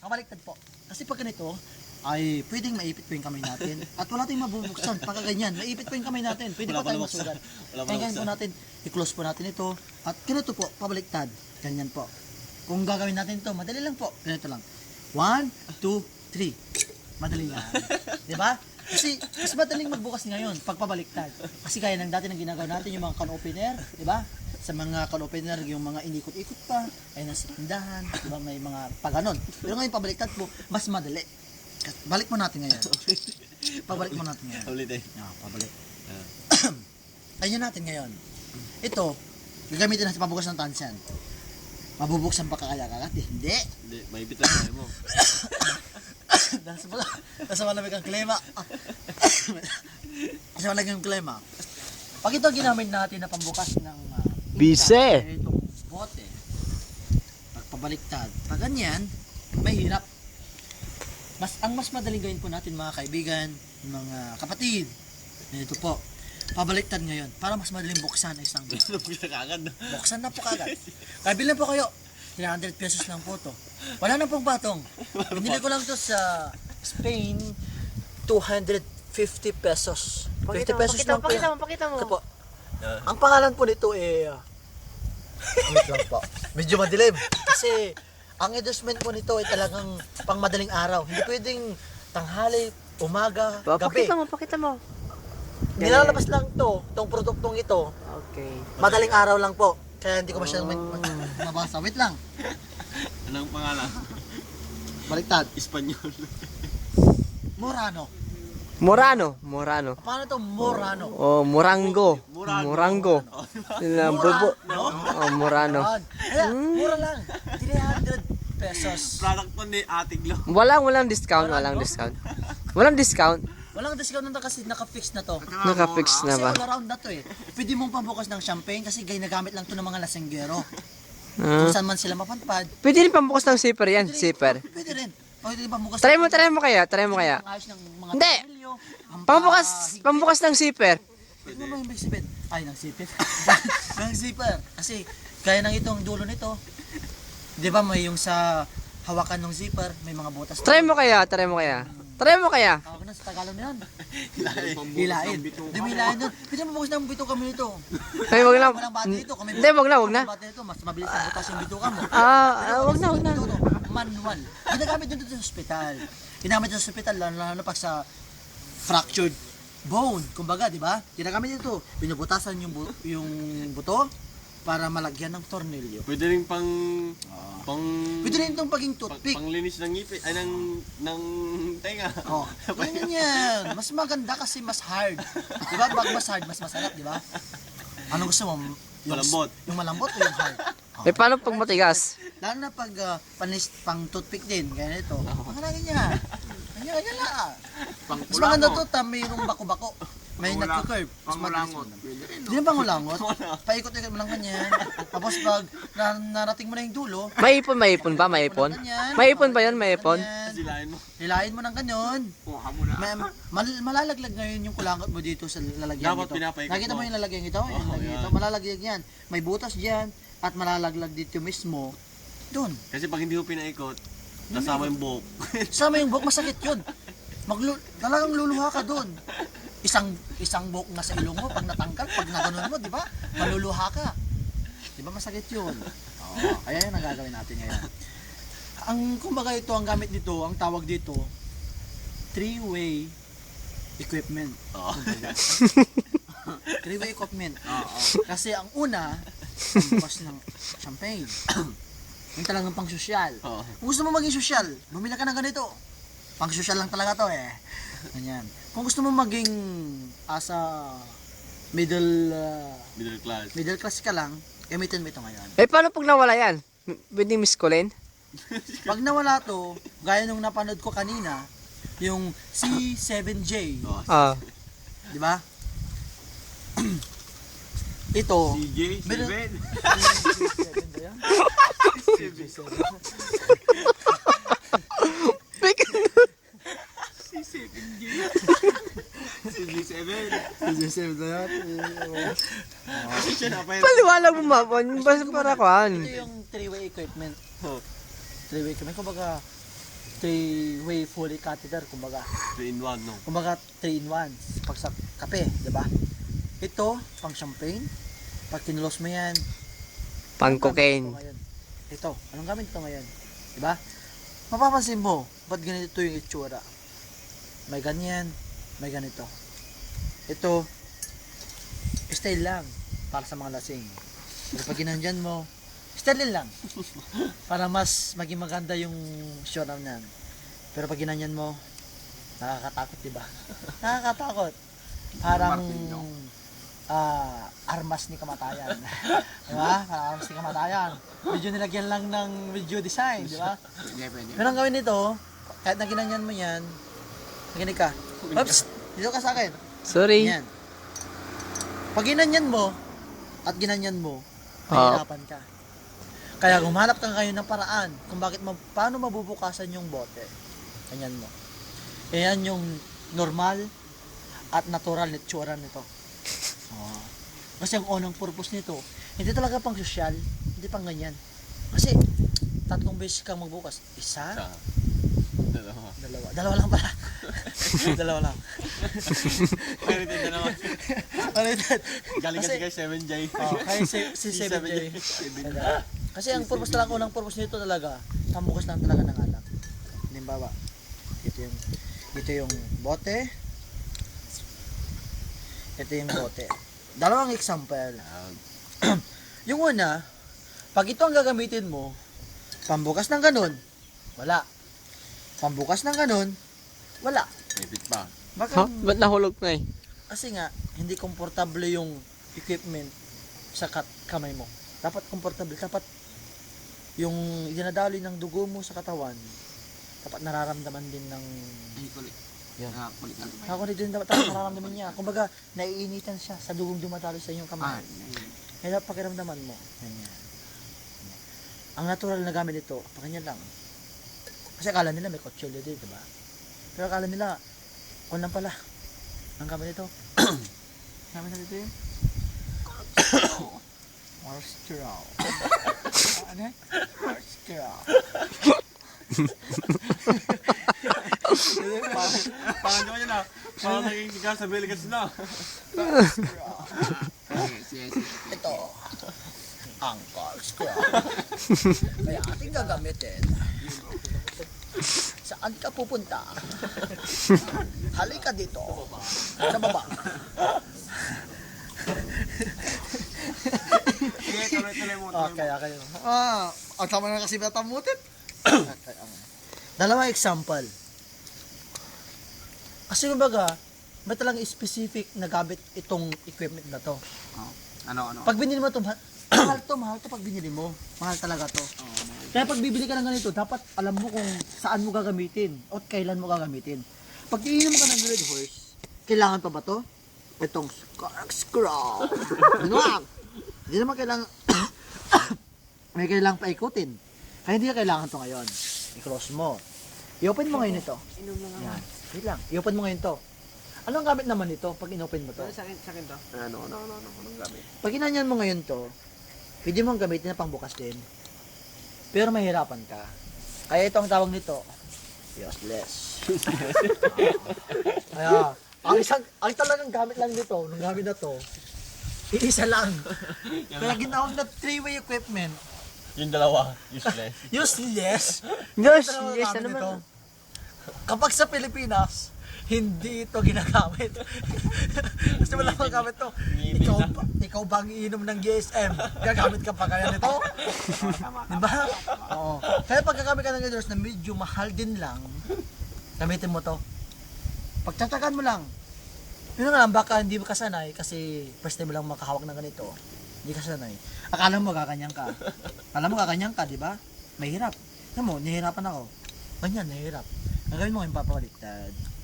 Kabaliktad po. Kasi pag ganito, ay pwedeng maipit po yung kamay natin. At wala tayong mabubuksan. Pagka ganyan, maipit po yung kamay natin. Pwede Wala pa tayong masugat. Kaya ganyan po natin, i-close po natin ito. At ganito po, pabaliktad. Ganyan po. Kung gagawin natin ito, madali lang po. Ganito lang. One, two, three. Madali lang. Di ba? Kasi mas madaling magbukas ngayon pag pabaliktad. Kasi kaya ng dati nang ginagawa natin yung mga can opener, di ba? Sa mga can opener, yung mga inikot-ikot pa, ay nasa tindahan, di ba? May mga paganon. Pero ngayon pabaliktad po, mas madali. Balik mo natin ngayon. Pabalik mo natin ngayon. Ulit eh. Ah, pabalik. Ayun natin ngayon. Ito, gagamitin natin pabukas ng tansyan. Mabubuksan pa kaya kagat? Hindi. Hindi, maipit lang tayo mo. dahil sa wala, dahil sa malamig ang klima. Ah. Kasi malamig ang klima. Pag ito ginamit natin na pambukas ng uh, Bise. itong bote, pag pabaliktad, pag ganyan, mahirap. Mas, ang mas madaling gawin po natin mga kaibigan, mga kapatid, ito po, pabaliktad ngayon, para mas madaling buksan ang isang. Ano pila kagad? Buksan na po kagad. Kaya bilhin po kayo. 300 pesos lang po to. Wala na pong patong. Binili ko lang to sa Spain, 250 pesos. 50 pesos pakita lang mo, po pakita yan. mo, pakita mo. Ito po. Ang pangalan po nito eh... ah, wait lang po. Medyo madilim. Kasi ang endorsement po nito ay talagang pang madaling araw. Hindi pwedeng tanghali, umaga, Pa- gabi. Pakita mo, pakita mo. Nilalabas lang to, tong produktong ito, Okay. Madaling araw lang po. Kaya hindi ko masyadong ma- ma- mabasa. Wait lang. Anong pangalan? Baliktad. Espanyol. Murano. Morano. Morano. Paano to Murano? Oh, Morango. Morango. Morango. Oh. Oh, Morano. Kaya, mura lang. 300 pesos. Product po ni Ating Lo. Walang, walang discount. Walang discount. Walang discount. Walang discount na to kasi naka-fix na to. Naka-fix na Kasi ba? all around na to eh. Pwede mong pambukas ng champagne kasi ginagamit lang to ng mga lasenggero. Ah. Kung saan man sila mapadpad. Pwede rin pambukas ng zipper yan. Zipper. Pwede rin. Pwede rin pambukas. Try mo, try mo kaya. Try mo kaya. Ang ayos ng mga Hindi. ang Pambukas, pambukas ng zipper. Ano ba yung big sipit? Ay, ng sipit. ng zipper. Kasi, kaya nang itong dulo nito, di ba may yung sa hawakan ng zipper, may mga butas. Try mo kaya. Try mo kaya. Try mo kaya. Na sa Tagalog na yan. Hilain. Hilain. Di mo hilain doon. Pwede mo bukas ng bito kami nito. Ay, wag na. Walang bati Hindi, wag na, wag na. Bati ito, mas mabilis ang butas yung bito mo. Ah, ah, wag na, wag na. Manual. Ginagamit din dito sa ospital. Ginamit sa ospital, lalo pag sa fractured bone, kumbaga, di ba? Ginagamit dito, binubutasan yung, bu- yung buto para malagyan ng tornilyo. Pwede rin pang... Pang... Pwede rin itong paging pang, toothpick. panglinis ng ngipin. Ay, ng... ng tenga. Oh, ganyan yan. Mas maganda kasi mas hard. Di ba? Pag mas hard, mas masarap, di ba? Ano gusto mo? Yung, Malambot. Yung malambot o yung hard? Oh. Eh, paano pag matigas? Lalo na pag uh, panis, pang toothpick din, gaya nito. Ang niya. Ganyan, ganyan lang. Pang Mas maganda to, ta, mayroong bako-bako. May nagko-curve. Mas Pangulangot. mo. Hindi na pangulangot. Paikot-ikot mo lang ganyan. Tapos pag na, narating mo na yung dulo, May ipon, may ipon ba? May ipon? ganyan. May ipon ba yun? May ipon? Ganyan. Silain mo. Hilahin mo ng ganyan. Kuha mo na. May, mal- malalaglag ngayon yung kulangot mo dito sa lalagyan Dapat ito. pinapaikot Nakita mo mo. yung lalagyan ito? Yung Oo, lalagyan yan. ito. Malalagyan yan. May butas dyan at malalaglag dito mismo. Doon. Kasi pag hindi ko pinaikot, kasama yung buhok. Sama yung buhok, masakit yun. Maglu talagang luluha ka doon. Isang isang buhok na sa ilong mo pag natanggal, pag naganon mo, di ba? Maluluha ka. Di ba masakit yun? Oo, kaya yun ang gagawin natin ngayon. Ang kumbaga ito, ang gamit dito, ang tawag dito, three-way equipment. Oo. Three-way equipment. Oo. Kasi ang una, ang bukas ng champagne. Yung talagang pang sosyal. Oo. Kung gusto mo maging sosyal, bumili ka ng ganito. Pang sosyal lang talaga to eh. Ganyan. Kung gusto mo maging asa middle uh, Middle class. middle class ka lang, gamitin mo ito ngayon. Eh, paano pag nawala yan? Pwede miskulin? Pag nawala to, gaya nung napanood ko kanina, yung C7J, Oo. Ah. di ba? ito, CJ, Meron- Steven. C7 ba yan? CJ7. C7 na yan. Siya na pa yun. Paliwanag mo mapon. Basta para kuhan. Ito yung three-way equipment. Three-way equipment. Kumbaga, three-way fully catheter, kumbaga. 3 in 1, no? Kumbaga, 3 in 1 pag sa kape, di ba? Ito, pang champagne. Pag kinulos mo yan, Pang cocaine. ito anong gamit ito ngayon? Di ba? Mapapansin mo, ba't ganito yung itsura? May ganyan, may ganito. Ito, style lang para sa mga lasing. Pero pag ginandyan mo, style lang. Para mas maging maganda yung show na yan. Pero pag ginanyan mo, nakakatakot, di ba? Nakakatakot. Parang ah armas ni kamatayan. di ba? Parang armas ni kamatayan. Medyo nilagyan lang ng video design, di ba? Pero ang gawin nito, kahit na ginanyan mo yan, nakinig ka. Oops! Dito ka sa akin. Sorry. Yan. Pag ginanyan mo, at ginanyan mo, Ah. mahirapan ka. Kaya gumanap ka ngayon ng paraan kung bakit ma- paano mabubukasan yung bote. Ganyan mo. Yan yung normal at natural na tsura nito. Oh. Kasi ang unang purpose nito, hindi talaga pang sosyal, hindi pang ganyan. Kasi tatlong beses kang magbukas. Isa, Sa dalawa. dalawa. Dalawa lang pala. dalawa lang. Ito na naman. Ulitin. Galing kasi kay 7J. Oh, kaya si, si 7J. Talaga. Kasi ang purpose talaga, unang purpose nito talaga, pamukas lang talaga ng alak. Halimbawa, ito yung, ito yung bote, ito yung bote. Dalawang example. Yung una, pag ito ang gagamitin mo, pambukas ng ganun, wala. Pambukas ng ganun, wala. Ipit pa. Baka, Ha? Ba't nahulog na eh? kasi nga, hindi komportable yung equipment sa kat kamay mo. Dapat komportable. Dapat yung dinadali ng dugo mo sa katawan, dapat nararamdaman din ng... Yan. Ako din dapat dapat nararamdaman niya. Kumbaga, naiinitan siya sa dugong dumadali sa inyong kamay. Kaya dapat pakiramdaman mo. Ganyan. Ang natural na gamit nito, pakanyan lang. Kasi akala nila may kutsilyo din, di ba? Pero akala nila, kung lang pala. Ang gamit nito. gamit na dito yun. Or straw. ano? Or straw. Parang, naman yun ah. Parang naging sigaw sa Biligas na. Ito. Ang car straw. Kaya ating gagamitin. Saan ka pupunta? Halika dito. Sa baba. Sige, tuloy-tuloy mo. tuloy mo. Okay, okay. Ah, ang tama na kasi batamutin. okay, okay. Dalawang example. Kasi kumbaga, may talagang specific na gamit itong equipment na to. Ano, ano? Pag binili mo to, mahal, mahal to, mahal to pag binili mo. Mahal talaga to. Kaya pag bibili ka ng ganito, dapat alam mo kung saan mo gagamitin o kailan mo gagamitin. Pag iinom ka ng Red Horse, kailangan pa ba to? Itong spark scroll. Dinuang! Hindi naman kailangan, may kailangan pa ikutin. Kaya hindi ka kailangan to ngayon. I-close mo. I-open mo ngayon ito. Yan. Wait lang. I-open mo ngayon to. Anong gamit naman ito pag in-open mo to? Sa akin, sa akin to. Ano, ano, ano, ano, anong gamit? Pag inanyan mo ngayon to, pwede mong gamitin na pangbukas din. Pero mahirapan ka. Kaya ito ang tawag nito, useless. Kaya, ang isang, ang talagang gamit lang dito, nung gamit na to, iisa lang. Kaya ginawag na three-way equipment, Yung dalawa, useless. useless. Gamit ano nito. naman? Kapag sa Pilipinas, hindi ito ginagamit. Kasi wala pang gamit to. Ikaw, ba, ikaw ba ang iinom ng GSM? Gagamit ka pa kaya nito? diba? Oo. Kaya pag gagamit ka ng ganyan na medyo mahal din lang, gamitin mo to. Pagtatagan mo lang. Yun nga lang, baka hindi mo kasanay kasi first time mo lang makahawak ng ganito. Hindi ka sanay. Akala mo gaganyan ka. Akala mo gaganyan ka, di ba? Mahirap. Alam mo, nahihirapan ako. Ganyan, nahihirap. Ang gawin mo ngayon papabaliktad.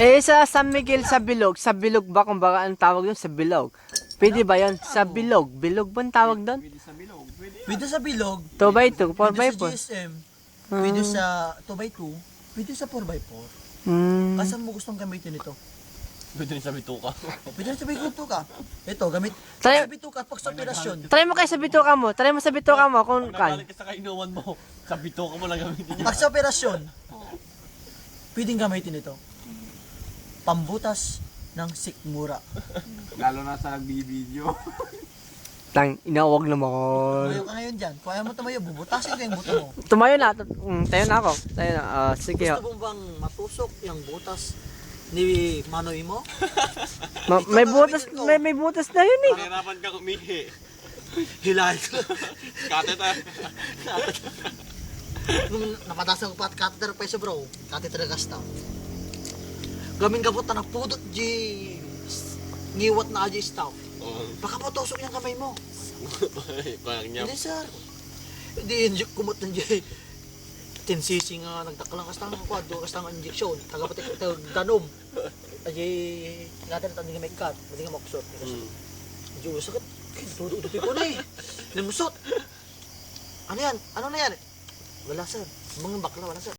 Eh, sa San Miguel sa Bilog, sa Bilog ba kung baka ang tawag doon? Sa Bilog. Pwede ba yan? Sa Bilog. Bilog ba ang tawag doon? Pwede sa bilog, pwede. Pwede sa bilog, 2 by 2 4 pwede by sa 4 GSM, pwede sa 2x2, pwede sa 4x4. Hmm. Kasi mo gustong gamitin ito? Pwede rin sa bituka. Pwede rin sa bituka. Ito, gamit. Tayo- Sa bituka, pag sa operasyon. Try mo kayo sa bituka mo. Try mo sa bituka mo kung kan. Nagalit ka sa kainuman mo, sa bituka mo lang gamitin niya. Pag sa operasyon, pwedeng gamitin ito. Pambutas ng sikmura. Lalo na sa nagbibideo. Tang, inawag na mo ko. Tumayo ka ngayon dyan. Kung ayaw mo tumayo, bubutasin ko yung buto mo. Tumayo na. tu- Mm, tayo na ako. Tayo na. Ah, sige. Gusto mo bang matusok yung butas ni Manoy mo? Ma- may butas, may, may butas na yun eh. Nahirapan kang umihi. Hilahin ko. Kateter. Nung napatasan ko pa at catheter pa isa bro. Catheter gas na. Gamin kapot na pudot G. Ngiwat na aja staff. Oo. Baka matusok yung kamay mo. Parang niya. Hindi sir. Hindi inject kumot ng J. 10cc nga nagdakalang kastang kwadro kastang injection. Tagapatik ito danom. Aji natin tandi nga may cut. Hindi nga makusot. Mm. Medyo sakit. Tudo-tudo ko na eh. Limusot. Ano yan? Ano na yan? Wala sir. Mga bakla wala sir.